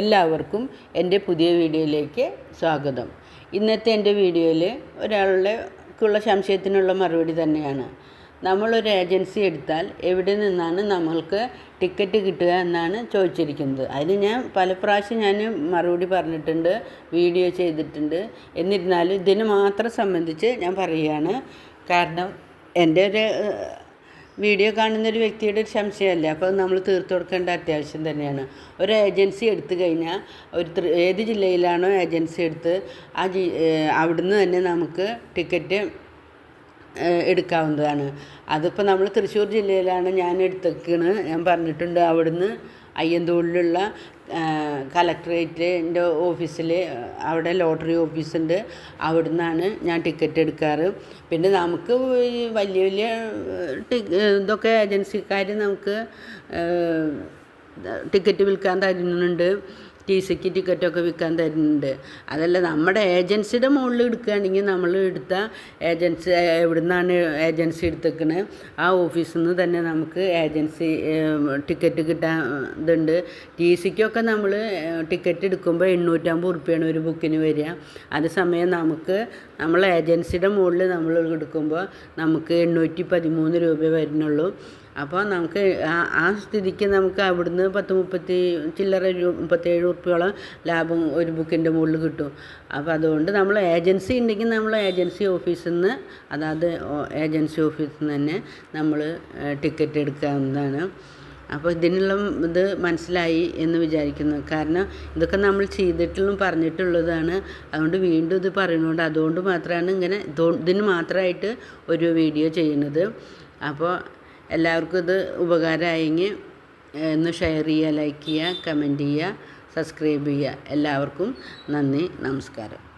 എല്ലാവർക്കും എന്റെ പുതിയ വീഡിയോയിലേക്ക് സ്വാഗതം. ഇന്നത്തെ എന്റെ വീഡിയോയിൽ ഒരാളുടെക്കുള്ള സംശയത്തിനുള്ള മറുപടി തന്നെയാണ്. നമ്മളൊരു ഏജൻസി എടുത്താൽ എവിടെ നിന്നാണ് നമ്മൾക്ക് ടിക്കറ്റ് കിട്ടുക എന്നാണ് ചോദിച്ചിരിക്കുന്നത്. അതിന് ഞാൻ പല പ്രാവശ്യം ഞാൻ മറുപടി പറഞ്ഞിട്ടുണ്ട് വീഡിയോ ചെയ്തിട്ടുണ്ട്. എന്നിരുന്നാലും ഇതിന് മാത്രം സംബന്ധിച്ച് ഞാൻ പറയുകയാണ്. കാരണം എന്റെ ഒരു വീഡിയോ കാണുന്ന ഒരു വ്യക്തിയുടെ ഒരു സംശയമല്ല? അപ്പോൾ നമ്മൾ തീർത്തു കൊടുക്കേണ്ട അത്യാവശ്യം തന്നെയാണ്. ഒരു ഏജൻസി എടുത്തു കഴിഞ്ഞാൽ ഒരു ഏത് ജില്ലയിലാണോ ഏജൻസി എടുത്ത് ആ ജി അവിടുന്ന് തന്നെ നമുക്ക് ടിക്കറ്റ് എടുക്കാവുന്നതാണ്. അതിപ്പോൾ നമ്മൾ തൃശ്ശൂർ ജില്ലയിലാണ് ഞാൻ എടുത്തേക്കണ്. ഞാൻ പറഞ്ഞിട്ടുണ്ട് അവിടുന്ന് അയ്യന്തോളിലുള്ള കലക്ട്രേറ്റിന്റെ ഓഫീസിൽ അവിടെ ലോട്ടറി ഓഫീസുണ്ട്. അവിടുന്നാണ് ഞാൻ ടിക്കറ്റ് എടുക്കാറ്. പിന്നെ നമുക്ക് വലിയ വലിയ ഇതൊക്കെ ഏജൻസിക്കാർ നമുക്ക് ടിക്കറ്റ് വിൽക്കാൻ തരുന്നുണ്ട്. ടി സിക്ക് ടിക്കറ്റൊക്കെ വിൽക്കാൻ തരുന്നുണ്ട്. അതല്ല നമ്മുടെ ഏജൻസിയുടെ മുകളിൽ എടുക്കുകയാണെങ്കിൽ നമ്മൾ എടുത്ത ഏജൻസി എവിടുന്നാണ് ഏജൻസി എടുത്തേക്കണത് ആ ഓഫീസിൽ നിന്ന് തന്നെ നമുക്ക് ഏജൻസി ടിക്കറ്റ് കിട്ടാൻ ഇതുണ്ട്. ടി സിക്കൊക്കെ നമ്മൾ ടിക്കറ്റ് എടുക്കുമ്പോൾ എണ്ണൂറ്റമ്പത് റുപ്യാണ് ഒരു ബുക്കിന് വരിക. അതേസമയം നമുക്ക് നമ്മൾ ഏജൻസിയുടെ മുകളിൽ നമ്മൾ എടുക്കുമ്പോൾ നമുക്ക് എണ്ണൂറ്റി പതിമൂന്ന് രൂപ വരുന്നുള്ളൂ. അപ്പോൾ നമുക്ക് ആ സ്ഥിതിക്ക് നമുക്ക് അവിടുന്ന് പത്ത് മുപ്പത്തി ചില്ലറ മുപ്പത്തേഴ് ഉറുപ്പ്യോളം ലാഭം ഒരു ബുക്കിന്റെ മുകളിൽ കിട്ടും. അപ്പോൾ അതുകൊണ്ട് നമ്മൾ ഏജൻസി ഉണ്ടെങ്കിൽ നമ്മൾ ഏജൻസി ഓഫീസിൽ നിന്ന് അതായത് ഏജൻസി ഓഫീസിൽ നിന്ന് തന്നെ നമ്മൾ ടിക്കറ്റ് എടുക്കാവുന്നതാണ്. അപ്പോൾ ഇതിനുള്ള ഇത് മനസ്സിലായി എന്ന് വിചാരിക്കുന്നു. കാരണം ഇതൊക്കെ നമ്മൾ ചെയ്തിട്ടുള്ളതും പറഞ്ഞിട്ടുള്ളതാണ്. അതുകൊണ്ട് വീണ്ടും ഇത് പറയുന്നുണ്ട് അതുകൊണ്ട് മാത്രമാണ് ഇങ്ങനെ ഇതോ- ഇതിന് മാത്രമായിട്ട് ഒരു വീഡിയോ ചെയ്യുന്നത്. അപ്പോൾ എല്ലാവർക്കും ഇത് ഉപകാരമായെങ്കിൽ ഒന്ന് ഷെയർ ചെയ്യുക ലൈക്ക് ചെയ്യുക കമന്റ് ചെയ്യുക സബ്സ്ക്രൈബ് ചെയ്യുക. എല്ലാവർക്കും നന്ദി നമസ്കാരം.